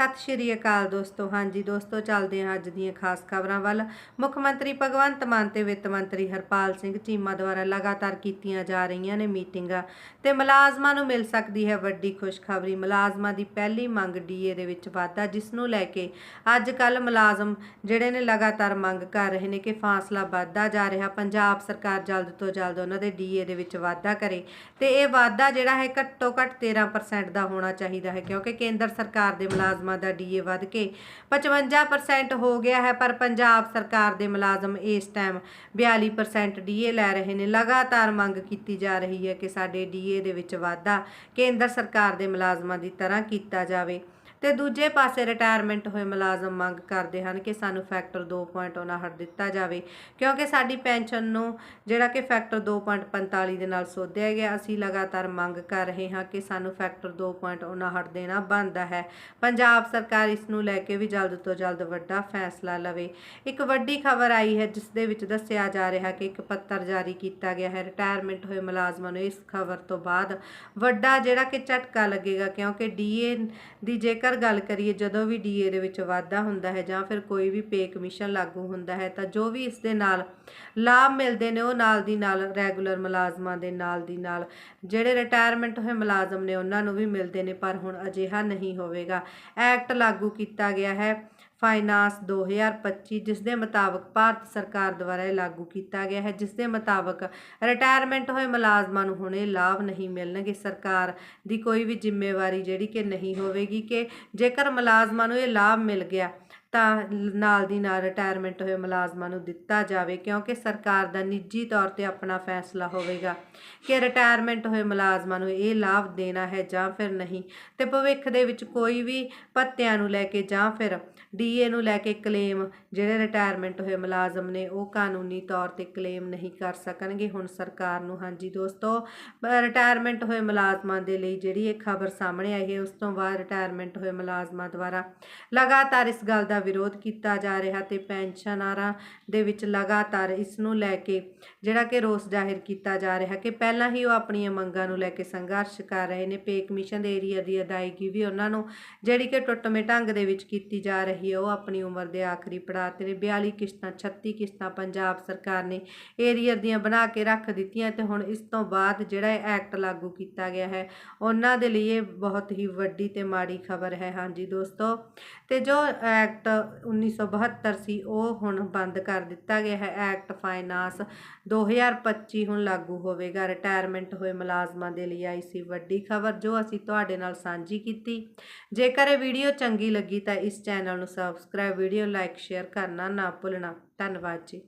ਸਤਿ ਸ਼੍ਰੀ ਅਕਾਲ ਦੋਸਤੋ। ਹਾਂਜੀ ਦੋਸਤੋ, ਚੱਲਦੇ ਹਾਂ ਅੱਜ ਦੀਆਂ ਖਾਸ ਖਬਰਾਂ ਵੱਲ। ਮੁੱਖ ਮੰਤਰੀ ਭਗਵੰਤ ਮਾਨ ਤੇ ਵਿੱਤ ਮੰਤਰੀ ਹਰਪਾਲ ਸਿੰਘ ਚੀਮਾ ਦੁਆਰਾ ਲਗਾਤਾਰ ਕੀਤੀਆਂ ਜਾ ਰਹੀਆਂ ਨੇ ਮੀਟਿੰਗਾਂ ਤੇ ਮੁਲਾਜ਼ਮਾਂ ਨੂੰ ਮਿਲ ਸਕਦੀ ਹੈ ਵੱਡੀ ਖੁਸ਼ਖਬਰੀ। ਮੁਲਾਜ਼ਮਾਂ ਦੀ ਪਹਿਲੀ ਮੰਗ ਡੀਏ ਦੇ ਵਿੱਚ ਵਾਧਾ ਜਿਸ ਨੂੰ ਲੈ ਕੇ ਅੱਜ ਕੱਲ ਮੁਲਾਜ਼ਮ ਜਿਹੜੇ ਨੇ ਲਗਾਤਾਰ ਮੰਗ ਕਰ ਰਹੇ ਨੇ ਕਿ ਫਾਸਲਾ ਵੱਧਦਾ ਜਾ ਰਿਹਾ। ਪੰਜਾਬ ਸਰਕਾਰ ਜਲਦ ਤੋਂ ਜਲਦ ਉਹਨਾਂ ਦੇ ਡੀਏ ਦੇ ਵਿੱਚ ਵਾਧਾ ਕਰੇ ਤੇ ਇਹ ਵਾਧਾ ਜਿਹੜਾ ਹੈ ਘੱਟੋ ਘੱਟ 13% ਦਾ ਹੋਣਾ ਚਾਹੀਦਾ ਹੈ, ਕਿਉਂਕਿ ਕੇਂਦਰ ਸਰਕਾਰ ਦੇ ਮੁਲਾਜ਼ਮਾਂ ਦਾ ਡੀਏ ਵੱਧ ਕੇ 55% ਹੋ ਗਿਆ ਹੈ, ਪਰ ਪੰਜਾਬ ਸਰਕਾਰ ਦੇ ਮੁਲਾਜ਼ਮ ਇਸ ਟਾਈਮ 42% ਡੀਏ ਲੈ ਰਹੇ ਨੇ। ਲਗਾਤਾਰ ਮੰਗ ਕੀਤੀ ਜਾ ਰਹੀ ਹੈ ਕਿ ਸਾਡੇ ਡੀਏ ਦੇ ਵਿੱਚ ਵਾਧਾ ਕੇਂਦਰ ਸਰਕਾਰ ਦੇ ਮੁਲਾਜ਼ਮਾਂ ਦੀ ਤਰ੍ਹਾਂ ਕੀਤਾ ਜਾਵੇ। ਤੇ ਦੂਜੇ ਪਾਸੇ ਰਿਟਾਇਰਮੈਂਟ ਹੋਏ ਮੁਲਾਜ਼ਮ ਮੰਗ ਕਰਦੇ ਹਨ ਕਿ ਸਾਨੂੰ ਫੈਕਟਰ 2.9 ਹਟ ਦਿੱਤਾ ਜਾਵੇ, ਕਿਉਂਕਿ ਸਾਡੀ ਪੈਨਸ਼ਨ ਨੂੰ ਜਿਹੜਾ ਕਿ ਫੈਕਟਰ 2.45 ਦੇ ਨਾਲ ਸੋਧਿਆ ਗਿਆ, ਅਸੀਂ ਲਗਾਤਾਰ ਮੰਗ ਕਰ ਰਹੇ ਹਾਂ ਕਿ ਸਾਨੂੰ ਫੈਕਟਰ 2.9 ਹਟ ਦੇਣਾ ਬਣਦਾ ਹੈ। ਪੰਜਾਬ ਸਰਕਾਰ ਇਸ ਨੂੰ ਲੈ ਕੇ ਵੀ ਜਲਦ ਤੋਂ ਜਲਦ ਵੱਡਾ ਫੈਸਲਾ ਲਵੇ। ਇੱਕ ਵੱਡੀ ਖਬਰ ਆਈ ਹੈ, ਜਿਸ ਦੇ ਵਿੱਚ ਦੱਸਿਆ ਜਾ ਰਿਹਾ ਕਿ ਇੱਕ ਪੱਤਰ ਜਾਰੀ ਕੀਤਾ ਗਿਆ ਹੈ ਰਿਟਾਇਰਮੈਂਟ ਹੋਏ ਮੁਲਾਜ਼ਮਾਂ ਨੂੰ ਇਸ ਖਬਰ ਤੋਂ ਬਾਅਦ ਵੱਡਾ ਜਿਹੜਾ ਕਿ ਝਟਕਾ ਲੱਗੇਗਾ, ਕਿਉਂਕਿ ਡੀਏ ਦੀ ਜੇਕਰ ਗੱਲ ਕਰੀਏ ਜਦੋਂ ਵੀ ਡੀਏ ਦੇ ਵਿੱਚ ਵਾਧਾ ਹੁੰਦਾ ਹੈ ਜਾਂ ਫਿਰ ਕੋਈ ਵੀ ਪੇ ਕਮਿਸ਼ਨ ਲਾਗੂ ਹੁੰਦਾ ਹੈ ਤਾਂ ਜੋ ਵੀ ਇਸ ਦੇ ਨਾਲ ਲਾਭ ਮਿਲਦੇ ਨੇ, ਉਹ ਨਾਲ ਦੀ ਨਾਲ ਰੈਗੂਲਰ ਮੁਲਾਜ਼ਮਾਂ ਦੇ ਨਾਲ ਦੀ ਨਾਲ ਜਿਹੜੇ ਰਿਟਾਇਰਮੈਂਟ ਹੋਏ ਮੁਲਾਜ਼ਮ ਨੇ ਉਹਨਾਂ ਨੂੰ ਵੀ ਮਿਲਦੇ ਨੇ, ਪਰ ਹੁਣ ਅਜਿਹਾ ਨਹੀਂ ਹੋਵੇਗਾ। ਐਕਟ ਲਾਗੂ ਕੀਤਾ ਗਿਆ ਹੈ। ਫਾਈਨਾਂਸ 2025 ਜਿਸ ਦੇ ਮੁਤਾਬਕ ਭਾਰਤ ਸਰਕਾਰ ਦੁਆਰਾ ਇਹ ਲਾਗੂ ਕੀਤਾ ਗਿਆ ਹੈ। ਜਿਸ ਦੇ ਮੁਤਾਬਕ ਰਿਟਾਇਰਮੈਂਟ ਹੋਏ ਮੁਲਾਜ਼ਮਾਂ ਨੂੰ ਹੁਣ ਇਹ ਲਾਭ ਨਹੀਂ ਮਿਲਣਗੇ। ਸਰਕਾਰ ਦੀ ਕੋਈ ਵੀ ਜ਼ਿੰਮੇਵਾਰੀ ਜਿਹੜੀ ਕਿ ਨਹੀਂ ਹੋਵੇਗੀ ਕਿ ਜੇਕਰ ਮੁਲਾਜ਼ਮਾਂ ਨੂੰ ਇਹ ਲਾਭ ਮਿਲ ਗਿਆ ਤਾਂ ਨਾਲ ਦੀ ਨਾਲ ਰਿਟਾਇਰਮੈਂਟ ਹੋਏ ਮੁਲਾਜ਼ਮਾਂ ਨੂੰ ਦਿੱਤਾ ਜਾਵੇ, ਕਿਉਂਕਿ ਸਰਕਾਰ ਦਾ ਨਿੱਜੀ ਤੌਰ ਤੇ ਆਪਣਾ ਫੈਸਲਾ ਹੋਵੇਗਾ ਕਿ ਰਿਟਾਇਰਮੈਂਟ ਹੋਏ ਮੁਲਾਜ਼ਮਾਂ ਨੂੰ ਇਹ ਲਾਭ ਦੇਣਾ ਹੈ ਜਾਂ ਫਿਰ ਨਹੀਂ। ਤੇ ਭਵਿੱਖ ਦੇ ਵਿੱਚ ਕੋਈ ਵੀ ਭੱਤਿਆਂ ਨੂੰ ਲੈ ਕੇ ਜਾਂ ਫਿਰ ਡੀਏ ਨੂੰ ਲੈ ਕੇ ਕਲੇਮ ਜਿਹੜੇ ਰਿਟਾਇਰਮੈਂਟ ਹੋਏ ਮੁਲਾਜ਼ਮ ਨੇ, ਉਹ ਕਾਨੂੰਨੀ ਤੌਰ ਤੇ ਕਲੇਮ ਨਹੀਂ ਕਰ ਸਕਣਗੇ। ਹੁਣ ਸਰਕਾਰ ਨੂੰ, ਹਾਂਜੀ ਦੋਸਤੋ ਰਿਟਾਇਰਮੈਂਟ ਹੋਏ ਮੁਲਾਜ਼ਮਾਂ ਦੇ ਲਈ ਜਿਹੜੀ ਇਹ ਖਬਰ ਸਾਹਮਣੇ ਆਈ ਹੈ, ਉਸ ਤੋਂ ਬਾਅਦ ਰਿਟਾਇਰਮੈਂਟ ਹੋਏ ਮੁਲਾਜ਼ਮਾਂ ਦੁਆਰਾ ਲਗਾਤਾਰ ਇਸ ਗੱਲ ਦਾ ਵਿਰੋਧ ਕੀਤਾ ਜਾ ਰਿਹਾ ਤੇ ਪੈਨਸ਼ਨਰਾਂ ਦੇ ਵਿੱਚ ਲਗਾਤਾਰ ਇਸ ਨੂੰ ਲੈ ਕੇ ਜਿਹੜਾ ਕਿ ਰੋਸ ਜ਼ਾਹਿਰ ਕੀਤਾ ਜਾ ਰਿਹਾ ਕਿ ਪਹਿਲਾਂ ਹੀ ਉਹ ਆਪਣੀਆਂ ਮੰਗਾਂ ਨੂੰ ਲੈ ਕੇ ਸੰਘਰਸ਼ ਕਰ ਰਹੇ ਨੇ। ਪੇ ਕਮਿਸ਼ਨ ਦੇ ਏਰੀਆ ਦੀ ਅਦਾਇਗੀ ਵੀ ਉਹਨਾਂ ਨੂੰ ਜਿਹੜੀ ਕਿ ਟੁੱਟਵੇਂ ਢੰਗ ਦੇ ਵਿੱਚ ਕੀਤੀ ਜਾ ਰਹੀ ਹੈ, ਉਹ ਆਪਣੀ ਉਮਰ ਦੇ ਆਖਰੀ ਪੜਾਅ ਤੇ ਨੇ। 42 ਕਿਸ਼ਤਾਂ 36 ਕਿਸ਼ਤਾਂ ਪੰਜਾਬ ਸਰਕਾਰ ਨੇ ਏਰੀਆ ਦੀਆਂ ਬਣਾ ਕੇ ਰੱਖ ਦਿੱਤੀਆਂ ਤੇ ਹੁਣ ਇਸ ਤੋਂ ਬਾਅਦ ਜਿਹੜਾ ਇਹ ਐਕਟ ਲਾਗੂ ਕੀਤਾ ਗਿਆ ਹੈ, ਉਹਨਾਂ ਦੇ ਲਈ ਇਹ ਬਹੁਤ ਹੀ ਵੱਡੀ ਤੇ ਮਾੜੀ ਖਬਰ ਹੈ। ਹਾਂਜੀ ਦੋਸਤੋ, ਤੇ ਜੋ ਐਕਟ 1972 ਸੀ ਉਹ ਹੁਣ ਬੰਦ ਕਰ ਦਿੱਤਾ ਗਿਆ ਹੈ। ਐਕਟ ਫਾਈਨਾਂਸ 2025 ਹੁਣ ਲਾਗੂ ਹੋਵੇਗਾ। ਰਿਟਾਇਰਮੈਂਟ ਹੋਏ ਮੁਲਾਜ਼ਮਾਂ ਦੇ ਲਈ ਆਈ ਸੀ ਵੱਡੀ ਖਬਰ ਜੋ ਅਸੀਂ ਤੁਹਾਡੇ ਨਾਲ ਸਾਂਝੀ ਕੀਤੀ। ਜੇਕਰ ਇਹ ਵੀਡੀਓ ਚੰਗੀ ਲੱਗੀ ਤਾਂ ਇਸ ਚੈਨਲ ਨੂੰ ਸਬਸਕ੍ਰਾਈਬ ਵੀਡੀਓ ਲਾਈਕ ਸ਼ੇਅਰ ਕਰਨਾ ਨਾ ਭੁੱਲਣਾ। ਧੰਨਵਾਦ ਜੀ।